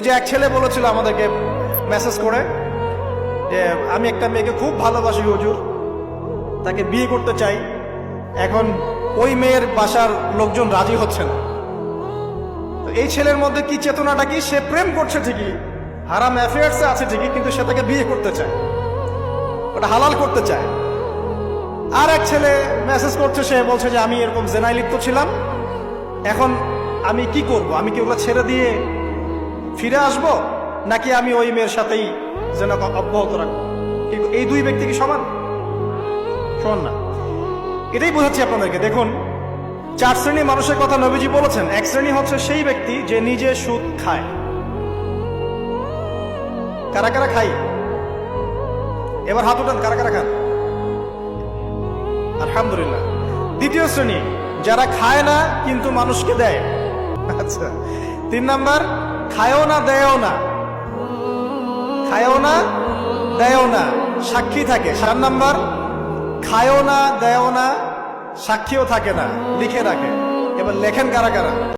যে এক ছেলে বলেছিল আমাদেরকে মেসেজ করে যে, আমি একটা মেয়েকে খুব ভালোবাসি, হুজুর। তাকে বিয়ে করতে চাই। এখন ওই মেয়ের বাসার লোকজন রাজি হচ্ছে না। তো এই ছেলের মধ্যে কি চেতনাটা কি? সে প্রেম করছে ঠিকই। হারাম অ্যাফেয়ার্সে আছে ঠিকই, কিন্তু সে তাকে বিয়ে করতে চায়। ওটা হালাল করতে চায়। আর এক ছেলে মেসেজ করছে, সে বলছে যে, আমি এরকম জেনায় লিপ্ত ছিলাম। এখন আমি কি করব? আমি কি ওগুলো ছেড়ে দিয়ে ফিরে আসব? নাকি আমি ওই মেয়ের সাথেই যেন অব্যাহত রাখব? কিন্তু এই দুই ব্যক্তি কি সমান? সমান না। এটাই বোঝাচ্ছি আপনাদেরকে। দেখুন, চার শ্রেণি মানুষের কথা নবীজি বলেছেন, এক শ্রেণি হচ্ছে সেই ব্যক্তি যে নিজে সুদ খায়। কারা কারা খাই এবার হাত উঠান, কারা কারা খান? আলহামদুলিল্লাহ। দ্বিতীয় শ্রেণি, যারা খায় না, কিন্তু মানুষকে দেয়। আচ্ছা তিন নাম্বার খায়ও না, দেয়ও না। খায়ও না, দেয়ও না। সাক্ষী থাকে। চার নাম্বার, খায়ও না, দেয়ও না, সাক্ষীও থাকে না। লিখে রাখে। এবার লেখেন কারা কারা?